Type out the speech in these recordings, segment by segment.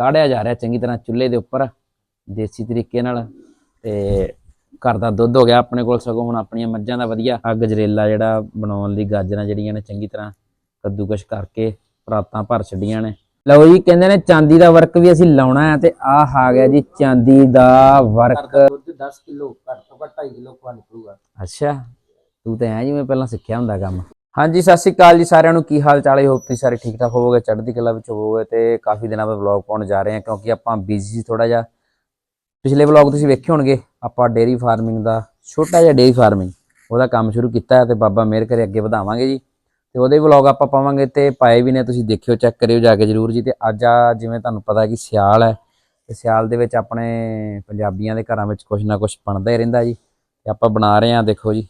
ਕਾੜਿਆ ਜਾ ਰਿਹਾ ਚੰਗੀ ਤਰ੍ਹਾਂ ਚੁੱਲ੍ਹੇ ਦੇ ਉੱਪਰ ਦੇਸੀ ਤਰੀਕੇ ਨਾਲ ਤੇ ਘਰ ਦਾ ਦੁੱਧ ਹੋ ਗਿਆ ਆਪਣੇ ਕੋਲ ਸਗੋਂ ਹੁਣ ਆਪਣੀਆਂ ਮੱਝਾਂ ਦਾ ਵਧੀਆ ਆ ਗਜਰੇਲਾ ਜਿਹੜਾ ਬਣਾਉਣ ਲਈ ਗਾਜਰਾਂ ਜਿਹੜੀਆਂ ਨੇ ਚੰਗੀ ਤਰ੍ਹਾਂ ਕੱਦੂਕਸ਼ ਕਰਕੇ ਪਰਾਤਾਂ ਭਰ ਛੱਡੀਆਂ ਨੇ। ਲਓ ਜੀ ਕਹਿੰਦੇ ਨੇ ਚਾਂਦੀ ਦਾ ਵਰਕ ਵੀ ਅਸੀਂ ਲਾਉਣਾ ਹੈ ਤੇ ਆਹ ਆ ਗਿਆ ਜੀ ਚਾਂਦੀ ਦਾ ਵਰਕ। ਦੁੱਧ 10 ਕਿਲੋ ਘੱਟ ਤੋਂ ਘੱਟ 2.5 ਕਿਲੋ ਨਿਕਲੂਗਾ। ਅੱਛਾ ਤੂੰ ਤਾਂ ਐ ਜਿਵੇਂ ਪਹਿਲਾਂ ਸਿੱਖਿਆ ਹੁੰਦਾ ਕੰਮ। ਹਾਂਜੀ, ਸਤਿ ਸ਼੍ਰੀ ਅਕਾਲ ਜੀ ਸਾਰਿਆਂ ਨੂੰ। ਕੀ ਹਾਲ ਚਾਲ ਹੈ? ਹੋਪ ਤੁਸੀਂ ਸਾਰੇ ਠੀਕ ਠਾਕ ਹੋਵੋਗੇ, ਚੜ੍ਹਦੀ ਕਲਾ ਵਿੱਚ ਹੋਵੋਗੇ ਤੇ ਕਾਫੀ ਦਿਨਾਂ ਬਾਅਦ ਵਲੌਗ ਪਾਉਣ ਜਾ ਰਹੇ ਹਾਂ ਕਿਉਂਕਿ ਆਪਾਂ ਬਿਜ਼ੀ ਸੀ ਥੋੜਾ ਜਿਹਾ। ਪਿਛਲੇ ਵਲੌਗ ਤੁਸੀਂ ਵੇਖੇ ਹੋਣਗੇ, ਆਪਾਂ ਡੇਅਰੀ ਫਾਰਮਿੰਗ ਦਾ ਛੋਟਾ ਜਿਹਾ ਡੇਅਰੀ ਫਾਰਮਿੰਗ ਉਹਦਾ ਕੰਮ ਸ਼ੁਰੂ ਕੀਤਾ ਹੈ ਤੇ ਬਾਬਾ ਮੇਰ ਕਰੇ ਅੱਗੇ ਵਧਾਵਾਂਗੇ ਜੀ। ਤੇ ਉਹਦੇ ਵਲੌਗ ਆਪਾਂ ਪਾਵਾਂਗੇ ਤੇ ਪਾਏ ਵੀ ਨੇ, ਤੁਸੀਂ ਦੇਖਿਓ ਚੈੱਕ ਕਰਿਓ ਜਾ ਕੇ ਜਰੂਰ ਜੀ। ਤੇ ਅੱਜ ਆ ਜਿਵੇਂ ਤੁਹਾਨੂੰ ਪਤਾ ਕਿ ਸਿਆਲ ਹੈ, ਤੇ ਸਿਆਲ ਦੇ ਵਿੱਚ ਆਪਣੇ ਪੰਜਾਬੀਆਂ ਦੇ ਘਰਾਂ ਵਿੱਚ ਕੁਝ ਨਾ ਕੁਝ ਬਣਦਾ ਹੀ ਰਹਿੰਦਾ ਜੀ। ਤੇ ਆਪਾਂ ਬਣਾ ਰਹੇ ਹਾਂ, ਦੇਖੋ ਜੀ,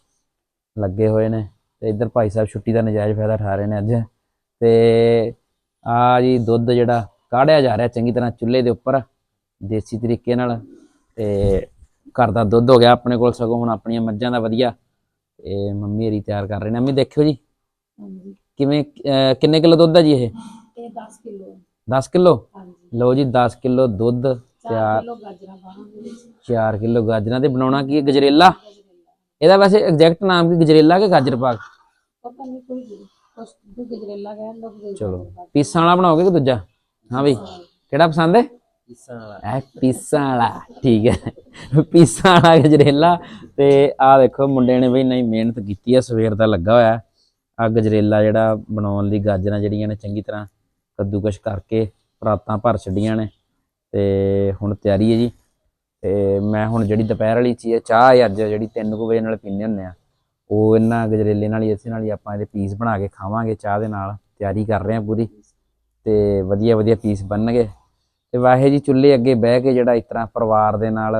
ਲੱਗੇ ਹੋਏ ਨੇ। ਤੇ ਇੱਧਰ ਭਾਈ ਸਾਹਿਬ ਛੁੱਟੀ ਦਾ ਨਜਾਇਜ਼ ਫਾਇਦਾ ਉਠਾ ਰਹੇ ਨੇ ਅੱਜ। ਤੇ ਆ ਜੀ ਦੁੱਧ ਜਿਹੜਾ ਕਾੜਿਆ ਜਾ ਰਿਹਾ ਚੰਗੀ ਤਰ੍ਹਾਂ ਚੁੱਲ੍ਹੇ ਦੇ ਉੱਪਰ ਦੇਸੀ ਤਰੀਕੇ ਨਾਲ। ਤੇ ਘਰ ਦਾ ਦੁੱਧ ਹੋ ਗਿਆ ਆਪਣੇ ਕੋਲ ਸਗੋਂ ਹੁਣ ਆਪਣੀਆਂ ਮੱਝਾਂ ਦਾ ਵਧੀਆ। ਤੇ ਮੰਮੀ ਹਰੀ ਤਿਆਰ ਕਰ ਰਹੇ ਨੇ। ਮੰਮੀ ਦੇਖਿਓ ਜੀ। ਕਿਵੇਂ ਕਿੰਨੇ ਕਿਲੋ ਦੁੱਧ ਹੈ ਜੀ ਇਹ? ਇਹ 10 ਕਿਲੋ। 10 ਕਿਲੋ? ਹਾਂਜੀ। ਲਓ ਜੀ 10 ਕਿਲੋ ਦੁੱਧ। 4 ਤਿਆਰ ਕਿਲੋ ਗਾਜਰਾਂ ਪਾਵਾਂਗੇ। ਵਿੱਚ 4 ਕਿਲੋ ਗਾਜਰਾਂ ਤੇ ਬਣਾਉਣਾ ਕੀ ਹੈ? ਗਜਰੇਲਾ? ਇਹਦਾ ਵੈਸੇ ਐਗਜ਼ੈਕਟ ਨਾਮ ਕੀ? ਗਜਰੇਲਾ ਕਿ ਗਾਜਰ ਪਾਕ? ਪਤਾ ਨਹੀਂ ਕੋਈ ਵੀ ਕੁਛ ਦੂ ਗਜਰੇਲਾ ਕਹਿੰਦਾ ਕੋਈ ਚਲੋ। ਪੀਸਾਂ ਵਾਲਾ ਬਣਾਓਗੇ ਕਿ ਦੂਜਾ? ਹਾਂ ਬਈ। ਕਿਹੜਾ ਪਸੰਦ ਹੈ? ਪੀਸਾਂ ਵਾਲਾ। ਐ ਪੀਸਾਂ ਵਾਲਾ। ਠੀਕ ਹੈ। ਪੀਸਾਂ ਵਾਲਾ ਗਜਰੇਲਾ। ਤੇ ਆ ਦੇਖੋ ਮੁੰਡੇ ਨੇ ਬਈ ਨਹੀਂ ਮਿਹਨਤ ਕੀਤੀ ਹੈ ਸਵੇਰ ਦਾ ਲੱਗਾ ਹੋਇਆ। ਆ ਗਜਰੇਲਾ ਜਿਹੜਾ ਬਣਾਉਣ ਲਈ ਗਾਜਰਾਂ ਜਿਹੜੀਆਂ ਨੇ ਚੰਗੀ ਤਰ੍ਹਾਂ ਕੱਦੂਕਸ਼ ਕਰਕੇ ਪਰਾਤਾਂ ਭਰ ਛੱਡੀਆਂ ਨੇ। ਤੇ ਹੁਣ ਤਿਆਰੀ ਹੈ ਜੀ। ਤੇ ਮੈਂ ਹੁਣ ਜਿਹੜੀ ਦੁਪਹਿਰ ਵਾਲੀ ਚੀਜ਼ ਚਾਹ ਅੱਜ, ਜਿਹੜੀ 3 ਵਜੇ ਨਾਲ ਪੀਂਦੇ ਹੁੰਦੇ ਆ, ਉਹ ਇਹਨਾਂ ਗਜਰੇਲੇ ਨਾਲ ਹੀ, ਇਸੇ ਨਾਲ ਹੀ ਆਪਾਂ ਇਹਦੇ ਪੀਸ ਬਣਾ ਕੇ ਖਾਵਾਂਗੇ ਚਾਹ ਦੇ ਨਾਲ, ਤਿਆਰੀ ਕਰ ਰਹੇ ਹਾਂ ਪੂਰੀ, ਤੇ ਵਧੀਆ ਵਧੀਆ ਪੀਸ ਬਣਨਗੇ। ਤੇ ਵਾਹੇ ਜੀ ਚੁੱਲ੍ਹੇ ਅੱਗੇ ਬਹਿ ਕੇ ਜਿਹੜਾ ਇਸ ਤਰ੍ਹਾਂ ਪਰਿਵਾਰ ਦੇ ਨਾਲ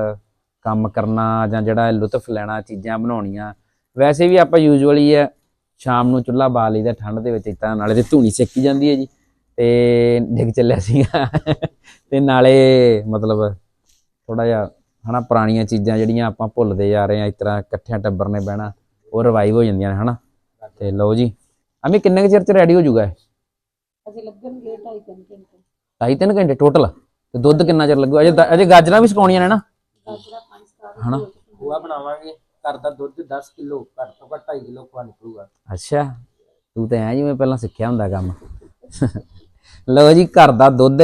ਕੰਮ ਕਰਨਾ ਜਾਂ ਜਿਹੜਾ ਲੁਤਫ ਲੈਣਾ, ਚੀਜ਼ਾਂ ਬਣਾਉਣੀਆਂ, ਵੈਸੇ ਵੀ ਆਪਾਂ ਯੂਜੂਅਲੀ ਹੈ, ਸ਼ਾਮ ਨੂੰ ਚੁੱਲ੍ਹਾ ਬਾਲ ਲਈਦਾ ਠੰਡ ਦੇ ਵਿੱਚ, ਇਸ ਤਰ੍ਹਾਂ ਨਾਲੇ ਤੇ ਧੂਣੀ ਸੇਕੀ ਜਾਂਦੀ ਹੈ ਜੀ, ਤੇ ਡਿੱਗ ਚੱਲਿਆ ਸੀਗਾ, ਤੇ ਨਾਲੇ ਮਤਲਬ ਥੋੜਾ ਜਿਹਾ ਹਨਾ ਪੁਰਾਣੀਆਂ ਚੀਜ਼ਾਂ ਜਿਹੜੀਆਂ ਆਪਾਂ ਭੁੱਲਦੇ ਜਾ ਰਹੇ ਆ ਇਸ ਤਰ੍ਹਾਂ ਇਕੱਠਿਆਂ ਟੱਬਰ ਨੇ ਬਹਿਣਾ ਉਹ ਰਿਵਾਈਵ ਹੋ ਜਾਂਦੀਆਂ ਨੇ ਹਨਾ। ਤੇ ਲਓ ਜੀ ਅਮੀ ਕਿੰਨੇ ਕੁ ਚਿਰ ਚ ਰੈਡੀ ਹੋ ਜਾਊਗਾ ਇਹ? ਅਸੀਂ ਲੱਗਣਗੇ 2.5 ਘੰਟੇ। ਢਾਈ ਤਿੰਨ ਘੰਟੇ ਟੋਟਲ ਤੇ ਦੁੱਧ ਕਿੰਨਾ ਚਿਰ ਲੱਗੂ? ਅਜੇ ਅਜੇ ਗਾਜਰਾਂ ਵੀ ਸੁਕਾਉਣੀਆਂ ਨੇ ਨਾ ਗਾਜਰਾਂ ਪੰਜ ਸਟਾਰ ਹਨਾ। ਖੋਆ ਬਣਾਵਾਂਗੇ ਘਰ ਦਾ ਦੁੱਧ 10 ਕਿਲੋ ਘੱਟ ਤੋਂ ਘੱਟ 2.5 ਕਿਲੋ ਖਵਾ ਨਿਕਲੂਗਾ। ਅੱਛਾ ਤੂੰ ਤਾਂ ਐ ਜਿਵੇਂ ਪਹਿਲਾਂ ਸਿੱਖਿਆ ਹੁੰਦਾ ਕੰਮ। ਲਓ ਜੀ ਘਰ ਦਾ ਦੁੱਧ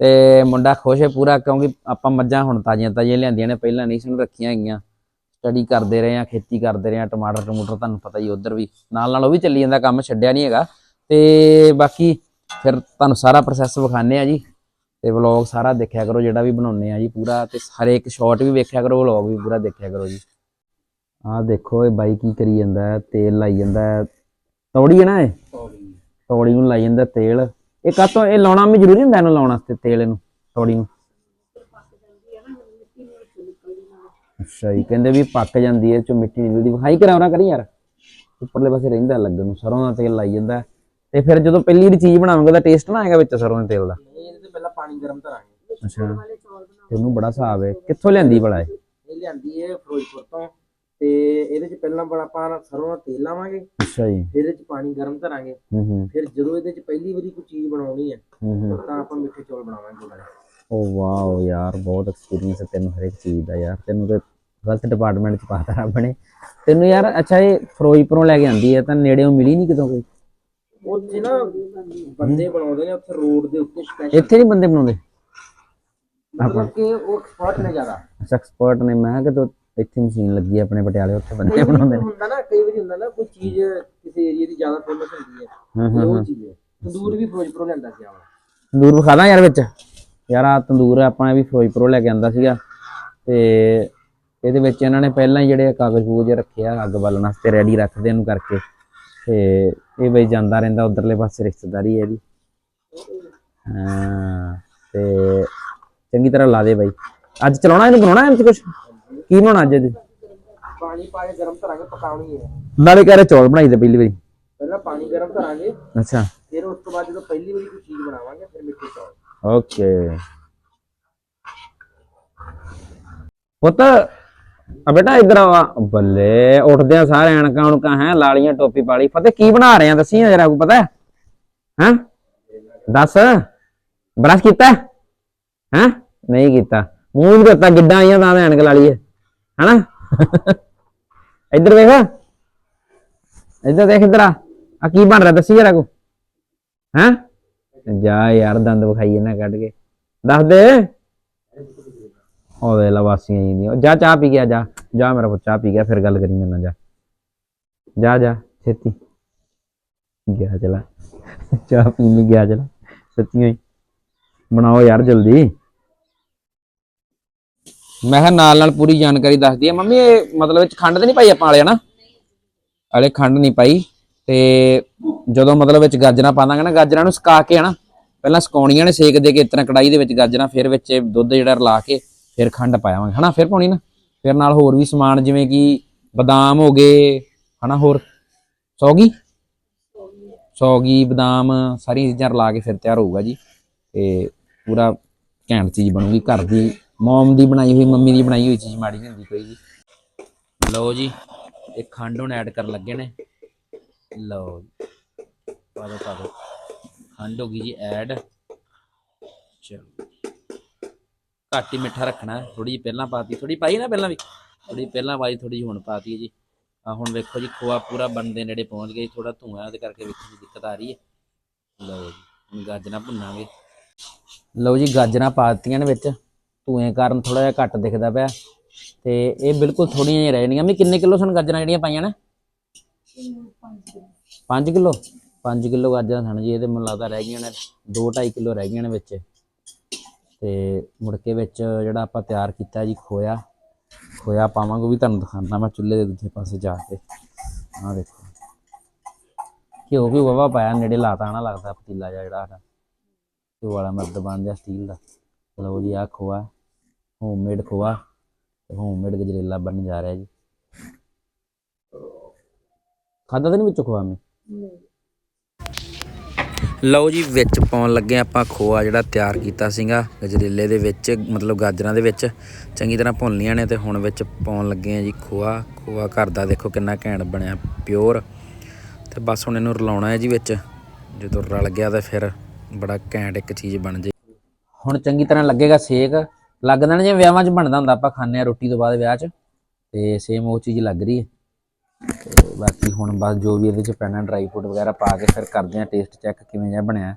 ਤੇ ਮੁੰਡਾ ਖੁਸ਼ ਹੈ ਪੂਰਾ ਕਿਉਂਕਿ ਆਪਾਂ ਮੱਝਾਂ ਹੁਣ ਤਾਜ਼ੀਆਂ ਤਾਜ਼ੀਆਂ ਲਿਆਂਦੀਆਂ ਨੇ ਪਹਿਲਾਂ ਨਹੀਂ ਸੁਣ ਰੱਖੀਆਂ ਹੈਗੀਆਂ। ਸਟੱਡੀ ਕਰਦੇ ਰਹੇ ਆ ਖੇਤੀ ਕਰਦੇ ਰਹੇ ਆ ਟਮਾਟਰ ਟਮੂਟਰ ਤੁਹਾਨੂੰ ਪਤਾ ਹੀ ਉਧਰ ਵੀ। ਨਾਲ ਨਾਲ ਉਹ ਵੀ ਚੱਲੀ ਜਾਂਦਾ ਕੰਮ ਛੱਡਿਆ ਨਹੀਂ ਹੈਗਾ। ਤੇ ਬਾਕੀ ਫਿਰ ਤੁਹਾਨੂੰ ਸਾਰਾ ਪ੍ਰੋਸੈਸ ਵਿਖਾਣੇ ਆ ਜੀ। ਤੇ ਵਲੌਗ ਸਾਰਾ ਦੇਖਿਆ ਕਰੋ ਜਿਹੜਾ ਵੀ ਬਣਾਉਨੇ ਆ ਜੀ ਪੂਰਾ। ਤੇ ਹਰੇਕ ਸ਼ਾਟ ਵੀ ਵੇਖਿਆ ਕਰੋ ਵਲੌਗ ਵੀ ਪੂਰਾ ਦੇਖਿਆ ਕਰੋ ਜੀ। ਆਹ ਦੇਖੋ ਇਹ ਬਾਈ ਕੀ ਕਰੀ ਜਾਂਦਾ ਤੇਲ ਲਾਈ ਜਾਂਦਾ ਤੌੜੀ ਹੈ ਨਾ ਇਹ? ਤੌੜੀ। ਨੂੰ ਲਾਈ ਜਾਂਦਾ ਤੇਲ। ਇਹ ਕਾਤੋਂ ਇਹ ਲਾਉਣਾ ਵੀ ਜ਼ਰੂਰੀ ਹੁੰਦਾ ਇਹਨੂੰ ਲਾਉਣ ਵਾਸਤੇ ਤੇਲ ਇਹਨੂੰ ਤੌੜੀ ਨੂੰ। ਅੱਛਾ ਜੀ ਕਹਿੰਦੇ ਵੀ ਪੱਕ ਜਾਂਦੀ ਹੈ ਚੋਂ ਮਿੱਟੀ ਨਿਕਲਦੀ ਵਿਖਾਈ ਕਰਾਉਣਾ ਕਰੀ ਯਾਰ। ਉੱਪਰਲੇ ਪਾਸੇ ਰਹਿੰਦਾ ਲੱਗਣ ਨੂੰ ਸਰੋਂ ਦਾ ਤੇਲ ਲਾਈ ਜਾਂਦਾ। ਤੇ ਫਿਰ ਜਦੋਂ ਪਹਿਲੀ ਵਾਰੀ ਚੀਜ਼ ਬਣਾਵਾਂਗੇ ਉਹਦਾ ਟੇਸਟ ਨਾ ਆਏਗਾ ਵਿੱਚ ਸਰੋਂ ਦੇ ਤੇਲ ਦਾ। ਨਹੀਂ ਇਹਦੇ ਤੇ ਪਹਿਲਾਂ ਪਾਣੀ ਗਰਮ ਧਰਾਂਗੇ। ਅੱਛਾ। ਤੈਨੂੰ ਬੜਾ ਹਿਸਾਬ ਹੈ ਕਿੱਥੋਂ ਲਿਆਂਦੀ ਇਹ? ਇਹ ਲਿਆਂਦੀ ਹੈ ਫਿਰੋਜ਼ਪੁਰ ਤੋਂ। ਤੇ ਇਹਦੇ ਚ ਪਹਿਲਾਂ ਬੜਾ ਆਪਾਂ ਸਰੋਂ ਦਾ ਤੇਲ ਲਾਵਾਂਗੇ ਅੱਛਾ ਜੀ। ਫਿਰ ਇਹਦੇ ਚ ਪਾਣੀ ਗਰਮ ਧਰਾਂਗੇ। ਹੂੰ ਹੂੰ। ਫਿਰ ਜਦੋਂ ਇਹਦੇ ਚ ਪਹਿਲੀ ਵਾਰੀ ਕੋਈ ਚੀਜ਼ ਬਣਾਉਣੀ ਹੈ ਹੂੰ ਹੂੰ। ਤਾਂ ਆਪਾਂ ਮਿੱਠੇ ਚੌਲ ਬਣਾਵਾਂਗੇ ਉਹਨਾਂ ਓ ਵਾਓ ਯਾਰ ਬਹੁਤ ਐਕਸਪੀਰੀਅੰਸ ਹੈ ਤੈਨੂੰ ਹਰੇਕ ਚੀਜ਼ ਦਾ ਯਾਰ। ਤੈਨੂੰ ਤੇ ਗਲਤ ਡਿਪਾਰਟਮੈਂਟ ਚ ਪਾਤਾ ਰੱਬ ਨੇ। ਤੈਨੂੰ ਯਾਰ ਅੱਛਾ ਇਹ ਫਿਰੋਜ਼ਪੁਰੋਂ ਲੈ ਕੇ ਆਂਦੀ ਹੈ ਤਾਂ ਨੇੜੇੋਂ ਮਿਲੀ ਨਹੀਂ ਕਿਤੋਂ ਕੋਈ? ਉੱਥੇ ਨਾ ਬੰਦੇ ਬਣਾਉਂਦੇ ਨੇ ਉੱਥੇ ਰੋਡ ਦੇ ਉੱਤੇ ਸਪੈਸ਼ਲ ਇੱਥੇ ਨਹੀਂ ਬੰਦੇ ਬਣਾਉਂਦੇ? ਮਤਲਬ ਕਿ ਉਹ ਐਕਸਪਰਟ ਨੇ ਜ਼ਿਆਦਾ। ਅੱਛਾ ਐਕਸਪਰਟ ਨੇ। ਮੈਂ ਕਿ ਤੂੰ ਇੱਥੇ ਮਸ਼ੀਨ ਲੱਗੀ ਹੈ ਆਪਣੇ ਪਟਿਆਲੇ ਉੱਥੇ ਬੰਦੇ ਬਣਾਉਂਦੇ ਨੇ ਹੁੰਦਾ ਨਾ ਕਈ ਵਾਰੀ ਹੁੰਦਾ ਨਾ ਕੋਈ ਚੀਜ਼ ਕਿਸੇ ਏਰੀਆ ਦੀ ਜ਼ਿਆਦਾ ਫੇਮਸ ਹੁੰਦੀ ਹੈ ਹੂੰ ਤੇ ਹੂੰ ਉਹ ਚੀਜ਼ ਹੈ। ਤੰਦੂਰ ਵੀ ਫਿਰੋਜ਼ਪੁਰੋਂ ਲਿਆਂਦਾ ਗਿਆ ਵਾ ਤੰਦੂਰ ਵਿਖਾ ਦਾਂ ਯਾਰ ਵਿੱਚ? ਯਾਰ ਆ ਤੰਦੂਰ ਆਪਾਂ ਵੀ ਫਿਰੋਜ਼ਪੁਰੋਂ ਲੈ ਕੇ ਆਂਦਾ ਸੀਗਾ ਤੇ ਇਹਦੇ ਵਿੱਚ ਇਹਨਾਂ ਨੇ ਪਹਿਲਾਂ ਹੀ ਜਿਹੜੇ ਕਾਗਜ਼ ਕੂਗਜ਼ ਰੱਖੇ ਆ ਅੱਗ ਬਾਲਣ ਵਾਸਤੇ ਰੈਡੀ ਰੱਖਦੇ ਇਹਨੂੰ ਕਰਕੇ। ਤੇ ਇਹ ਬਈ ਜਾਂਦਾ ਰਹਿੰਦਾ ਉਧਰਲੇ ਪਾਸੇ ਰਿਸ਼ਤੇਦਾਰੀ ਹੈ ਇਹਦੀ। ਹਾਂ ਤੇ ਚੰਗੀ ਤਰ੍ਹਾਂ ਲਾ ਦੇ ਬਾਈ। ਅੱਜ ਚਲਾਉਣਾ ਇਹਨੂੰ ਬਣਾਉਣਾ ਇਹਦੇ ਚ ਕੁਝ ਕੀ ਬਣਾਉਣਾ ਅੱਜ ਇਹਦੇ? ਪਾਣੀ ਪਾ ਕੇ ਗਰਮ ਧਰਾਂਗੇ ਪਕਾਉਣੀ ਹੈ। ਨਾਲੇ ਕਹਿ ਰਹੇ ਚੌਲ ਬਣਾਈ ਤੇ ਪਹਿਲੀ ਵਾਰੀ। ਪਹਿਲਾਂ ਪਾਣੀ ਗਰਮ ਧਰਾਂਗੇ ਅੱਛਾ। ਫਿਰ ਉਸ ਤੋਂ ਬਾਅਦ ਜਦੋਂ ਪਹਿਲੀ ਵਾਰੀ ਕੋਈ ਚੀਜ਼ ਬਣਾਵਾਂਗੇ ਫਿਰ ਮਿੱਠੇ ਚੌਲ। ਓਕੇ। ਪੁੱਤ ਆ ਬੇਟਾ ਇਧਰ ਆ। ਬੱਲੇ ਉੱਠਦੇ ਆ ਸਾਰੇ ਅਣਕਾਂ ਉਣਕਾਂ ਹੈ ਲਾਲੀਆਂ ਟੋਪੀ ਪਾਲੀ। ਫਤਿਹ ਕੀ ਬਣਾ ਰਹੇ ਆ? ਦੱਸੀ ਜਰਾ ਕੋ ਪਤਾ ਹੈ? ਦੱਸ। ਬਰਸ਼ ਕੀਤਾ ਹੈ? ਨਹੀਂ ਕੀਤਾ। ਮੂੰਹ ਵੀ ਕਰਤਾ ਗਿੱਡਾਂ ਆਈਆਂ ਤਾਂ ਐਨਕ ਲਾ ਲਈਏ। ਹਨਾ ਇੱਧਰ ਦੇਖ ਇੱਧਰ ਦੇਖ ਇੱਧਰ ਆ ਆ ਕੀ ਬਣ ਰਿਹਾ ਦੱਸੀ ਜਰਾ ਕੋ ਹੈ ਜਾ ਯਾਰ ਦੰਦ ਵਿਖਾਈ ਇਹਨਾਂ ਕੱਢ ਕੇ ਦੱਸ ਦੇ ਉਹ ਵੇ ਲਵਾਸੀਆਂ ਜੀ ਦੀਆਂ ਜਾ ਚਾਹ ਪੀ ਗਿਆ ਜਾ ਜਾ ਮੇਰਾ ਪੁੱਤ ਚਾਹ ਪੀ ਗਿਆ ਫਿਰ ਗੱਲ ਕਰੀ ਮੇਰੇ ਨਾਲ ਜਾ ਜਾ ਜਾ ਛੇਤੀ ਗਿਆ ਚਲਾ ਚਾਹ ਪੀਣ ਲਈ ਗਿਆ ਚਲਾ ਸੱਚੀਆਂ ਹੀ ਬਣਾਓ ਯਾਰ ਜਲਦੀ ਮੈਂ ਕਿਹਾ ਨਾਲ ਨਾਲ ਪੂਰੀ ਜਾਣਕਾਰੀ ਦੱਸਦੀ ਆ। ਮੰਮੀ, ਇਹ ਮਤਲਬ ਵਿੱਚ ਖੰਡ ਤੇ ਨਹੀਂ ਪਾਈ ਆਪਾਂ ਵਾਲੇ ਨਾ ਵਾਲੇ ਖੰਡ ਨਹੀਂ ਪਾਈ। ਤੇ ਜਦੋਂ ਮਤਲਬ ਵਿੱਚ ਗਾਜਰਾਂ ਪਾਵਾਂਗੇ ਨਾ, ਗਾਜਰਾਂ ਨੂੰ ਸੁਕਾ ਕੇ, ਹਨਾ? ਪਹਿਲਾਂ ਸੁਕਾਉਣੀਆਂ ਨੇ ਸੇਕ ਦੇ ਕੇ, ਇਸ ਤਰ੍ਹਾਂ ਕੜਾਈ ਦੇ ਵਿੱਚ ਗਾਜਰਾਂ, ਫਿਰ ਵਿੱਚ ਦੁੱਧ ਜਿਹੜਾ ਰਲਾ ਕੇ, ਫਿਰ ਖੰਡ ਪਾਵਾਂਗੇ, ਹਨਾ? ਫਿਰ ਪਾਉਣੀ ਨਾ? ਫਿਰ ਨਾਲ ਹੋਰ ਵੀ ਸਮਾਨ, ਜਿਵੇਂ ਕਿ ਬਦਾਮ ਹੋ ਗਏ, ਹਨਾ? ਹੋਰ? ਸੌਗੀ? ਸੌਗੀ, ਬਦਾਮ, ਸਾਰੀਆਂ ਚੀਜ਼ਾਂ ਰਲਾ ਕੇ ਫਿਰ ਤਿਆਰ ਹੋਊਗਾ ਜੀ। ਤੇ ਪੂਰਾ ਘੈਂਟ ਚੀਜ਼ ਬਣੂਗੀ, ਘਰ ਦੀ ਮਮ ਦੀ ਬਣਾਈ ਹੋਈ ਮੰਮੀ ਦੀ ਬਣਾਈ ਹੋਈ ਚੀਜ਼ ਮਾੜੀ ਨਹੀਂ ਹੁੰਦੀ ਕੋਈ ਜੀ ਲਓ ਜੀ ਇਹ ਖੰਡ ਹੁਣ ਐਡ ਕਰਨ ਲੱਗੇ ਨੇ। ਲਓ ਜੀ। ਪਾ ਦੋ ਪਾ ਦੋ। ਖੰਡ ਹੋ ਗਈ ਜੀ ਐਡ ਚਲੋ ਘੱਟ ਹੀ ਮਿੱਠਾ ਰੱਖਣਾ ਥੋੜੀ ਜਿਹੀ ਪਹਿਲਾਂ ਪਾਤੀ ਥੋੜੀ ਪਾਈ ਨਾ ਪਹਿਲਾਂ ਵੀ। ਥੋੜੀ ਪਹਿਲਾਂ ਪਾਈ ਥੋੜੀ ਜਿਹੀ ਹੁਣ ਪਾਤੀ ਜੀ। ਆ ਹੁਣ ਵੇਖੋ ਜੀ ਖੋਆ ਪੂਰਾ ਬਣਦੇ ਨੇੜੇ ਪਹੁੰਚ ਗਏ ਥੋੜਾ ਧੂਆਂ ਉਹਦੇ ਕਰਕੇ ਵੇਖੋ ਜੀ ਦਿੱਕਤ ਆ ਰਹੀ ਹੈ। ਲਓ ਜੀ ਹੁਣ ਗਾਜਰਾਂ ਭੁੰਨਾਂਗੇ। ਲਓ ਜੀ ਗਾਜਰਾਂ ਪਾ ਦਿੱਤੀਆਂ ਨੇ ਵਿੱਚ। ਧੂਏ ਕਾਰਨ ਥੋੜਾ ਜਿਹਾ ਘੱਟ ਦਿਖਦਾ ਪਿਆ। ਤੇ ਇਹ ਬਿਲਕੁਲ ਥੋੜੀਆਂ ਜਿਹੀਆਂ ਰਹਿ ਜਾਣੀਆਂ ਵੀ ਕਿੰਨੇ ਕਿਲੋ ਸਨ ਗਾਜਰਾਂ ਜਿਹੜੀਆਂ ਪਾਈਆਂ ਨੇ? 5 ਕਿਲੋ। 5 ਕਿਲੋ ਗਾਜਰਾਂ ਸਨ ਜੀ ਇਹਦੇ ਮੈਨੂੰ ਲੱਗਦਾ ਰਹਿ ਗਈਆਂ ਨੇ। 2.5 ਕਿਲੋ ਰਹਿ ਗਈਆਂ ਨੇ ਵਿੱਚ। ਤੇ ਮੁੜ ਕੇ ਵਿੱਚ ਜਿਹੜਾ ਆਪਾਂ ਤਿਆਰ ਕੀਤਾ ਜੀ, ਖੋਇਆ। ਖੋਇਆ ਪਾਵਾਂਗੇ ਵੀ ਤੁਹਾਨੂੰ ਦਿਖਾਉਣਾ ਮੈਂ ਚੁੱਲ੍ਹੇ ਦੇ ਦੂਜੇ ਪਾਸੇ ਜਾ ਕੇ। ਆਹ ਦੇਖੋ। ਘਿਓ ਵੀ ਵਾਵਾ ਪਾਇਆ, ਨੇੜੇ ਲਾਤਾ ਨਾ ਲੱਗਦਾ ਪਤੀਲਾ ਜਿਹਾ ਜਿਹੜਾ ਸਾਡਾ। ਘਿਓ ਵਾਲਾ ਮਰਦ ਬਣ ਗਿਆ ਸਟੀਲ ਦਾ। ਲਓ ਜੀ ਆ ਖੋਆ। ਹੋਮਮੇਡ ਖੋਆ ਤੇ ਹੋਮਮੇਡ ਗਜਰੇਲਾ ਬਣਨ ਜਾ ਰਿਹਾ ਜੀ। ਖਾਦਾ ਤਾਂ ਨਹੀਂ ਵਿੱਚ ਖੋਆ ਮੈਂ? ਲਓ ਜੀ ਵਿੱਚ ਪਾਉਣ ਲੱਗੇ ਆਪਾਂ ਖੋਆ ਜਿਹੜਾ ਤਿਆਰ ਕੀਤਾ ਸੀਗਾ ਗਜਰੇਲੇ ਦੇ ਵਿੱਚ ਮਤਲਬ ਗਾਜਰਾਂ ਦੇ ਵਿੱਚ। ਚੰਗੀ ਤਰ੍ਹਾਂ ਭੁੰਨ ਲੀਆਂ ਨੇ ਤੇ ਹੁਣ ਵਿੱਚ ਪਾਉਣ ਲੱਗੇ ਆ ਜੀ ਖੋਆ। ਖੋਆ ਘਰ ਦਾ ਦੇਖੋ ਕਿੰਨਾ ਘੈਂਟ ਬਣਿਆ ਪਿਓਰ ਤੇ ਬਸ ਹੁਣ ਇਹਨੂੰ ਰਲਾਉਣਾ ਹੈ ਜੀ ਵਿੱਚ। ਜਦੋਂ ਰਲ ਗਿਆ ਤਾਂ ਫਿਰ ਬੜਾ ਘੈਂਟ ਇੱਕ ਚੀਜ਼ ਬਣ ਜੇ। ਹੁਣ ਚੰਗੀ ਤਰ੍ਹਾਂ ਲੱਗੇਗਾ ਸੇਕ। ਲੱਗਦਾ ਨਾ ਜਿਵੇਂ ਵਿਆਹਾਂ 'ਚ ਬਣਦਾ ਹੁੰਦਾ ਆਪਾਂ ਖਾਂਦੇ ਆ ਰੋਟੀ ਤੋਂ ਬਾਅਦ ਵਿਆਹ 'ਚ ਤੇ ਸੇਮ ਉਹ ਚੀਜ਼ ਲੱਗ ਰਹੀ ਹੈ। ਤੇ ਬਾਕੀ ਹੁਣ ਬਸ ਜੋ ਵੀ ਇਹਦੇ 'ਚ ਪੈਣਾ ਡਰਾਈ ਫਰੂਟ ਵਗੈਰਾ ਪਾ ਕੇ ਫਿਰ ਕਰਦੇ ਆ ਟੇਸਟ ਚੈੱਕ ਕਿਵੇਂ ਜਿਹਾ ਬਣਿਆ।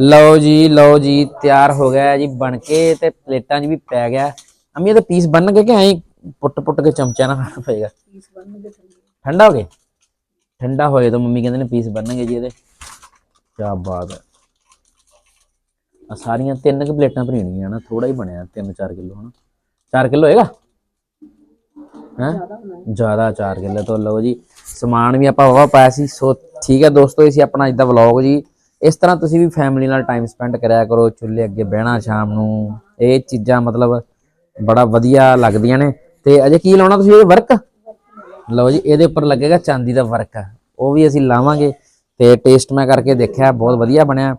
ਲਓ ਜੀ ਲਓ ਜੀ ਤਿਆਰ ਹੋ ਗਿਆ ਜੀ ਬਣ ਕੇ ਤੇ ਪਲੇਟਾਂ 'ਚ ਵੀ ਪੈ ਗਿਆ। ਅੰਮੀ ਇਹਦੇ ਪੀਸ ਬਣਨਗੇ ਕਿ ਐਂ ਪੁੱਟ ਪੁੱਟ ਕੇ ਚਮਚਿਆਂ ਨਾਲ ਖਾਣਾ ਪਏਗਾ? ਠੰਡਾ ਹੋ ਗਿਆ? ਠੰਡਾ ਹੋਏ ਤਾਂ ਮੰਮੀ ਕਹਿੰਦੇ ਨੇ ਪੀਸ ਬਣਨਗੇ ਜੀ ਇਹਦੇ। ਕੀ ਬਾਤ ਹੈ। ਆ, ਸਾਰੀਆਂ ਤਿੰਨ ਕੁ ਪਲੇਟਾਂ ਭਰੀਣੀਆਂ ਨਾ ਥੋੜਾ ਹੀ ਬਣਿਆ 3-4 ਕਿਲੋ ਹਨਾ। 4 ਕਿਲੋ ਹੋਏਗਾ? ਹੈ? ਜ਼ਿਆਦਾ 4 ਕਿਲੋ ਤੋਂ, ਲਓ ਜੀ, ਸਮਾਨ ਵੀ ਆਪਾਂ ਵਾਵਾ ਪਾਇਆ ਸੀ। ਸੋ ਠੀਕ ਹੈ ਦੋਸਤੋ, ਇਹ ਸੀ ਆਪਣਾ ਅੱਜ ਦਾ ਵਲੌਗ ਜੀ। ਇਸ ਤਰ੍ਹਾਂ ਤੁਸੀਂ ਵੀ ਫੈਮਿਲੀ ਨਾਲ ਟਾਈਮ ਸਪੈਂਡ ਕਰਿਆ ਕਰੋ, ਚੁੱਲ੍ਹੇ ਅੱਗੇ ਬਹਿਣਾ ਸ਼ਾਮ ਨੂੰ। ਇਹ ਚੀਜ਼ਾਂ ਮਤਲਬ ਬੜਾ ਵਧੀਆ ਲੱਗਦੀਆਂ ਨੇ। ਤੇ ਅਜੇ ਕੀ ਲਾਉਣਾ ਤੁਸੀਂ, ਇਹ ਵਰਕ ਲਓ ਜੀ, ਇਹਦੇ ਉੱਪਰ ਲੱਗੇਗਾ ਚਾਂਦੀ ਦਾ ਵਰਕ ਉਹ ਵੀ ਅਸੀਂ ਲਾਵਾਂਗੇ। ਤੇ ਟੇਸਟ ਮੈਂ ਕਰਕੇ ਦੇਖਿਆ, ਬਹੁਤ ਵਧੀਆ ਬਣਿਆ।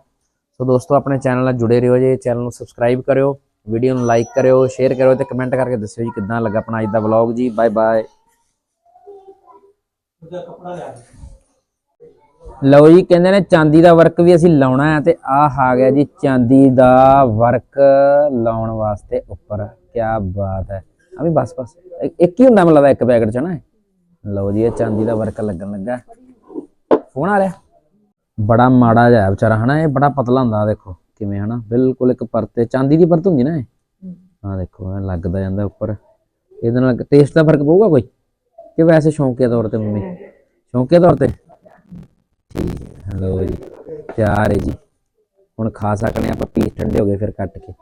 ਸੋ ਦੋਸਤੋ, ਆਪਣੇ ਚੈਨਲ ਨਾਲ ਜੁੜੇ ਰਹੋ ਜੀ। ਚੈਨਲ ਨੂੰ ਸਬਸਕ੍ਰਾਈਬ ਕਰਿਓ ਵੀਡੀਓ ਨੂੰ ਲਾਈਕ ਕਰਿਓ ਸ਼ੇਅਰ ਕਰਿਓ ਤੇ ਕਮੈਂਟ ਕਰਕੇ ਦੱਸਿਓ ਜੀ ਕਿੱਦਾਂ ਲੱਗਾ ਆਪਣਾ ਅੱਜ ਦਾ ਵਲੌਗ ਜੀ। ਬਾਏ ਬਾਏ ਲਓ ਜੀ, ਕਹਿੰਦੇ ਨੇ ਚਾਂਦੀ ਦਾ ਵਰਕ ਵੀ ਅਸੀਂ ਲਾਉਣਾ ਹੈ ਤੇ ਆਹ ਆ ਗਿਆ ਜੀ ਚਾਂਦੀ ਦਾ ਵਰਕ ਲਾਉਣ ਵਾਸਤੇ ਉੱਪਰ। ਕੀ ਬਾਤ ਹੈ। ਆ ਵੀ ਬਸ ਬਸ। ਇੱਕ ਹੀ ਹੁੰਦਾ ਮੈਨੂੰ ਲੱਗਦਾ ਇੱਕ ਪੈਕਟ ਚ ਨਾ। ਲਓ ਜੀ, ਇਹ ਚਾਂਦੀ ਦਾ ਵਰਕ ਲੱਗਣ ਲੱਗਾ। ਫੋਨ ਆ ਰਿਹਾ। ਬੜਾ ਮਾੜਾ ਜਿਹਾ ਹੈ ਵਿਚਾਰਾ ਹਨਾ? ਇਹ ਬੜਾ ਪਤਲਾ ਹੁੰਦਾ ਦੇਖੋ ਕਿਵੇਂ ਹਨਾ? ਬਿਲਕੁਲ ਇੱਕ ਪਰਤੇ ਚਾਂਦੀ ਦੀ ਪਰਤ ਹੁੰਦੀ ਨਾ ਇਹ? ਆਹ ਦੇਖੋ ਇਹ ਲੱਗਦਾ ਜਾਂਦਾ ਉੱਪਰ। ਇਹਦੇ ਨਾਲ ਟੇਸਟ ਦਾ ਫ਼ਰਕ ਪਊਗਾ ਕੋਈ? ਕਿ ਵੈਸੇ ਸ਼ੌਂਕੀਆ ਤੌਰ ਤੇ ਮੰਮੀ? ਸ਼ੌਂਕੀਆ ਤੌਰ ਤੇ? ਠੀਕ ਹੈ ਲਓ ਜੀ ਤਿਆਰ ਹੈ ਜੀ। ਹੁਣ ਖਾ ਸਕਨੇ ਆਪਾਂ ਪੀਸ ਠੰਡੇ ਹੋ ਗਏ ਫਿਰ ਕੱਟ ਕੇ।